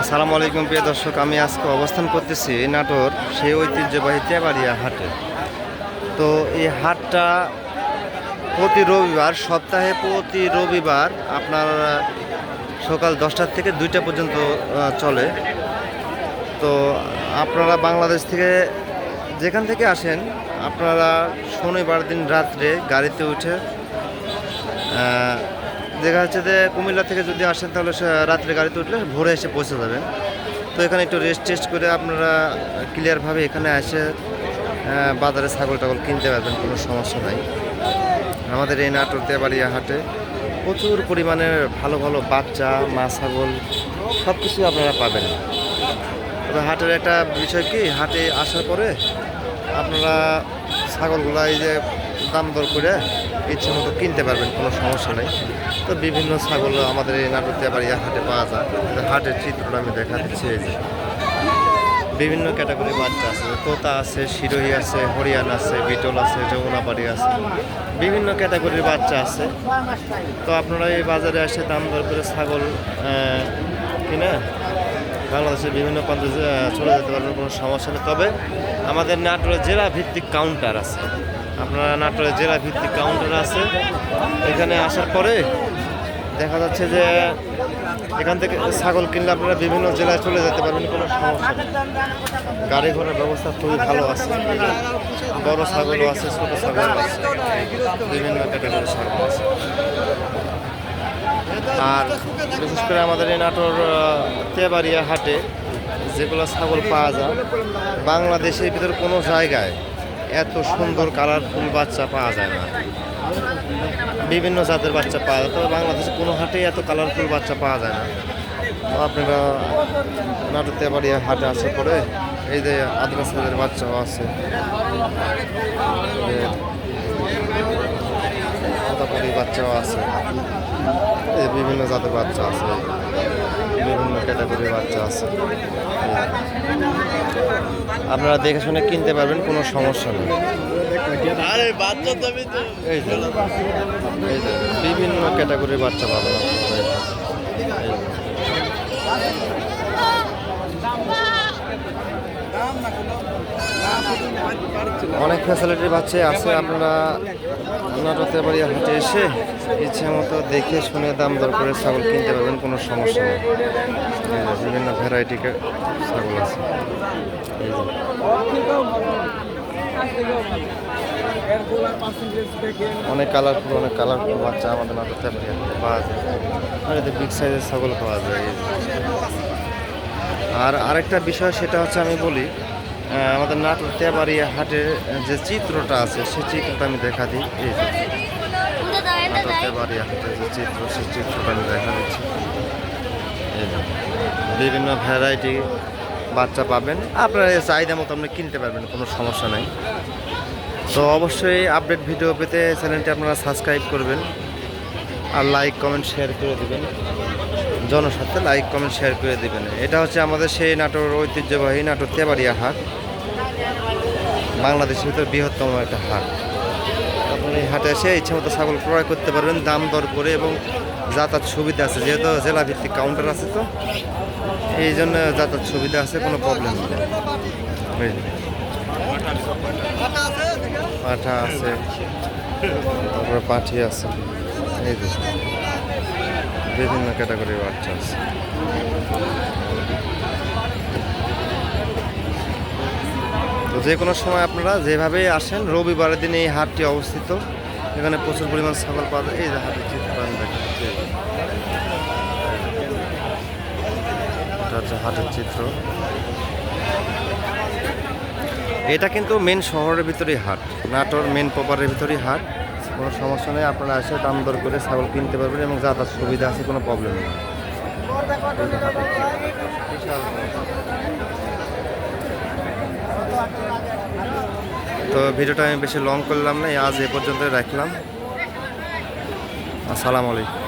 আসসালামু আলাইকুম, প্রিয় দর্শক, আমি আজকে অবস্থান করতেছি নাটোর সেই ঐতিহ্যবাহী তেবাড়িয়া হাটে। তো এই হাটটা প্রতি রবিবার, সপ্তাহে প্রতি রবিবার আপনার সকাল দশটার থেকে দুইটা পর্যন্ত চলে। তো আপনারা বাংলাদেশ থেকে যেখান থেকে আসেন, আপনারা শনিবার দিন রাত্রে গাড়িতে উঠে দেখা যাচ্ছে যে কুমিল্লা থেকে যদি আসেন তাহলে রাত্রে গাড়িতে উঠলে ভোরে এসে পৌঁছে যাবেন। তো এখানে একটু রেস্ট টেস্ট করে আপনারা ক্লিয়ারভাবে এখানে এসে বাজারে ছাগল টাগল কিনতে পারবেন, কোনো সমস্যা নাই। আমাদের এই নাটোর দেবাড়িয়া হাটে প্রচুর পরিমাণে ভালো ভালো বাচ্চা, মা ছাগল সব কিছুই আপনারা পাবেন। তবে হাটের একটা বিষয় কি, হাটে আসার পরে আপনারা ছাগলগুলা এই যে দাম দর করে ইচ্ছে মতো কিনতে পারবেন, কোনো সমস্যা নেই। তো বিভিন্ন ছাগল আমাদের এই নাটক দেবাড়িয়া হাটে পাওয়া যায়। হাটের চিত্রটা আমি দেখা দিচ্ছি এই যে বিভিন্ন ক্যাটাগরির বাচ্চা আছে, তোতা আছে, শিরোহী আছে, হরিয়ান আছে, বিটল আছে যমুনাপাড়ি আছে। বিভিন্ন ক্যাটাগরির বাচ্চা আছে। তো আপনারা এই বাজারে এসে দাম দর করে ছাগল কিনে বাংলাদেশের বিভিন্ন প্রান্তে চলে যেতে পারবেন, কোনো সমস্যা নেই। তবে আমাদের নাটোরে জেলা ভিত্তিক কাউন্টার আছে। আপনারা নাটোরের জেলা ভিত্তিক কাউন্টার আছে। এখানে আসার পরে দেখা যাচ্ছে যে এখান থেকে ছাগল কিনলে আপনারা বিভিন্ন জেলায় চলে যেতে পারবেন, কোনো সমস্যা গাড়ি ঘোড়ার ব্যবস্থা খুবই ভালো আছে। বড় ছাগলও আছে, ছোট ছাগলও আছে। বিভিন্ন ক্যাটাগরির ছাগল আছে। আর বিশেষ করে আমাদের এই নাটোর তেবাড়িয়া হাটে যেগুলো ছাগল পাওয়া যায়, বাংলাদেশের ভিতরে কোনো জায়গায় এত সুন্দর কালারফুল বাচ্চা পাওয়া যায় না। বিভিন্ন জাতের বাচ্চা পাওয়া যায়, তবে বাংলাদেশে কোনো হাটেই এত কালারফুল বাচ্চা পাওয়া যায় না। আপনারা নাটোর তেবাড়িয়া হাটে আসার পরে এই যে আদ্রাসাদের বাচ্চাও আছে। বাচ্চাও আছে। বিভিন্ন জাতের বাচ্চা আছে। বিভিন্ন ক্যাটাগরির বাচ্চা আছে। আপনারা দেখে শুনে কিনতে পারবেন কোনো সমস্যা নেই। এই যে বিভিন্ন ক্যাটাগরির বাচ্চা পাবেন আপনারা এই যে। এই যে। অনেক ফ্যাসিলিটি বাচ্চা আছে, আপনারা নাটতে বাড়ি হাটে এসে ইচ্ছে মতো দেখে শুনে দাম দর করে ছাগল কিনতে পারবেন, কোনো সমস্যা নেই। বিভিন্ন ভ্যারাইটি ছাগল আছে। অনেক কালারফুল অনেক কালারফুল বাচ্চা আমাদের নাটকতে পারি পাওয়া যায়। বিগ সাইজের ছাগল পাওয়া যায়। আর আরেকটা বিষয় সেটা হচ্ছে আমি বলি আমাদের নাটোর তেবাড়িয়া হাটের যে চিত্রটা আছে সেই চিত্রটা আমি দেখা দিই। এই হাটের যে চিত্র সেই চিত্রটা আমি দেখা দিচ্ছি। বিভিন্ন ভ্যারাইটি বাচ্চা পাবেন। আপনারা চাহিদা মতো আপনি কিনতে পারবেন, কোনো সমস্যা নাই। তো অবশ্যই আপডেট ভিডিও পেতে চ্যানেলটি আপনারা সাবস্ক্রাইব করবেন। আর লাইক কমেন্ট শেয়ার করে দেবেন। জনস্বার্থে লাইক কমেন্ট শেয়ার করে দেবেন। এটা হচ্ছে আমাদের সেই নাটোর ঐতিহ্যবাহী নাটোর তেবাড়িয়া হাট। বাংলাদেশের ভিতর বৃহত্তম একটা হাট। আপনি এই হাটে এসে ইচ্ছা মতো ছাগল ক্রয় করতে পারবেন, দাম দর করে এবং যাতায়াত সুবিধা আছে। যেহেতু জেলা ভিত্তিক কাউন্টার আছে তো, এই জন্য যাতায়াত সুবিধা আছে, কোনো প্রবলেম নেই। পাঠা আছে। তারপরে পাঠি আছে। এই বিভিন্ন ক্যাটাগরির বাচ্চা আছে। তো যে কোনো সময় আপনারা যেভাবেই আসেন, রবিবারের দিন এই হাটটি অবস্থিত। এখানে প্রচুর পরিমাণ ছাগল পাওয়া যায়। এই যে হাটের চিত্র এটা হাটের চিত্র। এটা কিন্তু মেন শহরের ভিতরেই হাট, নাটোর মেন প্রপারের ভিতরেই হাট। কোনো সমস্যা নেই, আপনারা এসে দাম দর করে ছাগল কিনতে পারবেন এবং যাতায়াত সুবিধা আছে, কোনো প্রবলেম নেই। তো ভিডিওটা আমি বেশি লং করলাম না আজ এ পর্যন্ত রাখলাম। আসসালামু আলাইকুম।